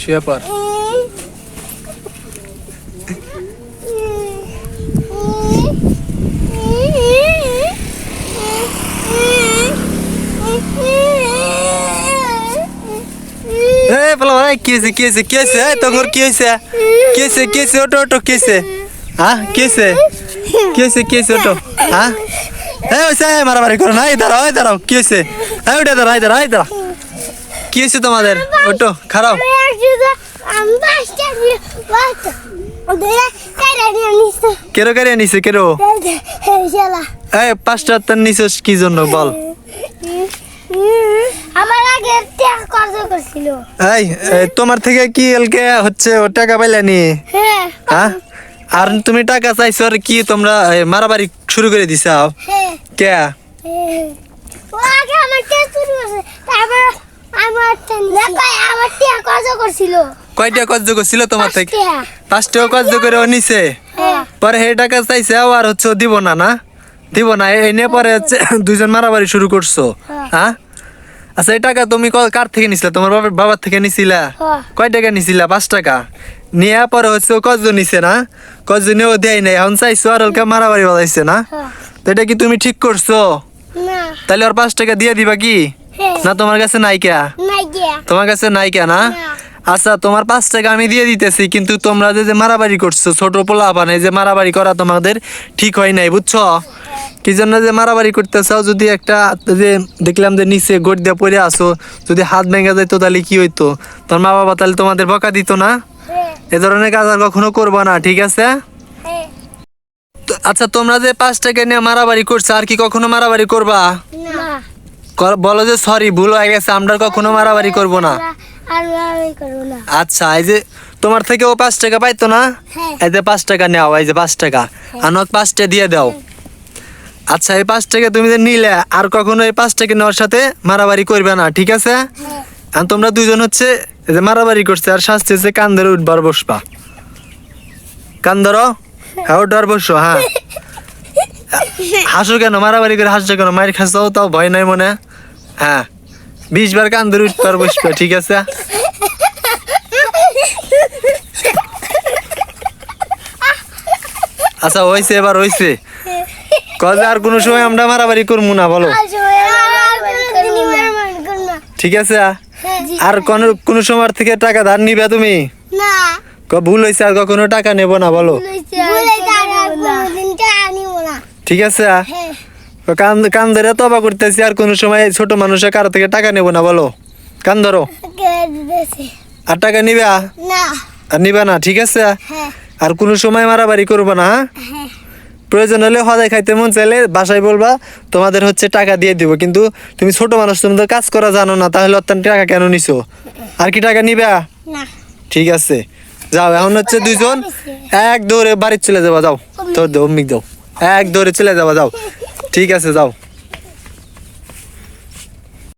শুয়ে পর এ বলো ভাই কি হয়েছে কি হয়েছে কি হয়েছে এই তোমার কি হয়েছে কি হয়েছে কি হয়েছে ওটো ওটো কি হয়েছে হ্যাঁ কি হয়েছে কি হয়েছে কি হয়েছে ওটো? হ্যাঁ? এই হয়েছে মারামারি করো না এই দাঁড়াও এই দাঁড়াও কি হয়েছে এই ওটা দাঁড়াও এই দাঁড়াও এই দাঁড়াও। কি হয়েছে তোমাদের? ওটো খারাপ নিছে। কেরো কারিয়া নিছে কেরো? এই পাঁচটা তার নিছিস কি জন্য বল? আমার আগে কর্জ করছিল। এই এই, তোমার থেকে কি এলকে হচ্ছে ও টাকা পাইলানি? হ্যাঁ। হ্যাঁ? আর তুমি টাকা চাইছো আর কি তোমরা মারামারি শুরু করে দিছাও হ্যাঁ। কে? করছিল? কয়টা কজ্জ করছিল তোমার থেকে? পাঁচটা। পাঁচটা কজ্জ করে নিছে? হ্যাঁ। পরে সেই টাকা চাইছে আর হচ্ছে দিব না না? দিব না এই নিয়ে পরে হচ্ছে দুইজন মারামারি শুরু করছ হ্যাঁ? আচ্ছা এই টাকা তুমি কার থেকে নিছিলা? তোমার বাবার বাবার থেকে নিছিলা? হ্যাঁ। কয় টাকা নিছিলা? পাঁচ টাকা? নিয়ে পরে হচ্ছে কজন নিছে না? কজনে ও দেয় নাই। এখন চাইছো আর ওকে মারামারি বাজাইছে না? হ্যাঁ। তো এটা কি তুমি ঠিক করছ? তাহলে ওর পাঁচ টাকা দিয়ে দিবা কি? হ্যাঁ। না তোমার কাছে নাইকা? তোমার কাছে নাইকা না। আচ্ছা তোমার পাঁচ টাকা আমি দিয়ে দিতেছি কিন্তু তোমরা যে মারামারি করছ ছোট পোলা পানে যে মারামারি করা তোমাদের ঠিক হয় নাই বুঝছ? কি জন্য যে মারামারি করতেছাও? যদি একটা যে দেখলাম যে নিচে গোট দিয়ে পড়ে আসো যদি হাত ভেঙে যাইতো তাহলে কি হইতো? তোর মা বাবা তাহলে তোমাদের বকা দিত না? হ্যাঁ। এ ধরনের কাজ আর কখনো করব না ঠিক আছে? হ্যাঁ। আচ্ছা তোমরা যে পাঁচ টাকা নিয়ে মারামারি করছ আর কি কখনো মারামারি করবা? কর- বলো যে সরি ভুল হয়ে গেছে আমরা কখনো মারামারি করব না আচ্ছা এই যে তোমার থেকে ও পাঁচ টাকা পাইতো না? হ্যাঁ। এই যে পাঁচ টাকা নেওয়া এই যে পাঁচ টাকা। আর নক পাঁচটা দিয়ে দাও। আচ্ছা এই পাঁচ টাকা তুমি যে নিলে আর কখনো এই পাঁচ টাকা নেওয়ার সাথে মারামারি করবে না ঠিক আছে? হ্যাঁ। আর তোমরা দুজন হচ্ছে এই যে মারামারি করছে আর শাস্তি হচ্ছে কান ধরে উঠবার বসবা। কান ধরো। হ্যাঁ উঠবার বসো হ্যাঁ। হাসো কেন? মারামারি করে হাসছো কেন? মায়ের খাসো তাও ভয় নাই মনে? হ্যাঁ। বিশ বার কান ধরে উঠবার বসবে ঠিক আছে? আচ্ছা হয়েছে এবার হয়েছে কবে আর কোনো সময় আমরা মারামারি করব না বলো? ঠিক আছে? আর কোন কোনো সময় থেকে টাকা ধার নিবে তুমি? ক- ভুল হয়েছে আর কখনো টাকা নেব না বলো? ঠিক আছে? হ্যাঁ। কান কান ধরে তবা করতেছি আর কোনো সময় ছোট মানুষের কারও থেকে টাকা নেব না বলো। কান ধরো। আর টাকা নিবে? আর নিবে না ঠিক আছে? হ্যাঁ। আর কোনো সময় মারামারি করব না হ্যাঁ? হ্যাঁ। প্রয়োজন হলে হদায় খাইতে মন চাইলে বাসায় বলবা তোমাদের হচ্ছে টাকা দিয়ে দিব। কিন্তু তুমি ছোট মানুষ তোমাদের কাজ করা জানো না তাহলে অত্যন্ত টাকা কেন নিছো? আর কি টাকা নিবা? ঠিক আছে। যাও এখন হচ্ছে দুইজন এক দৌড়ে বাড়ি চলে যাবা যাও। তোর দৌ মিক যাও এক দৌড়ে চলে যাবা যাও। ঠিক আছে যাও।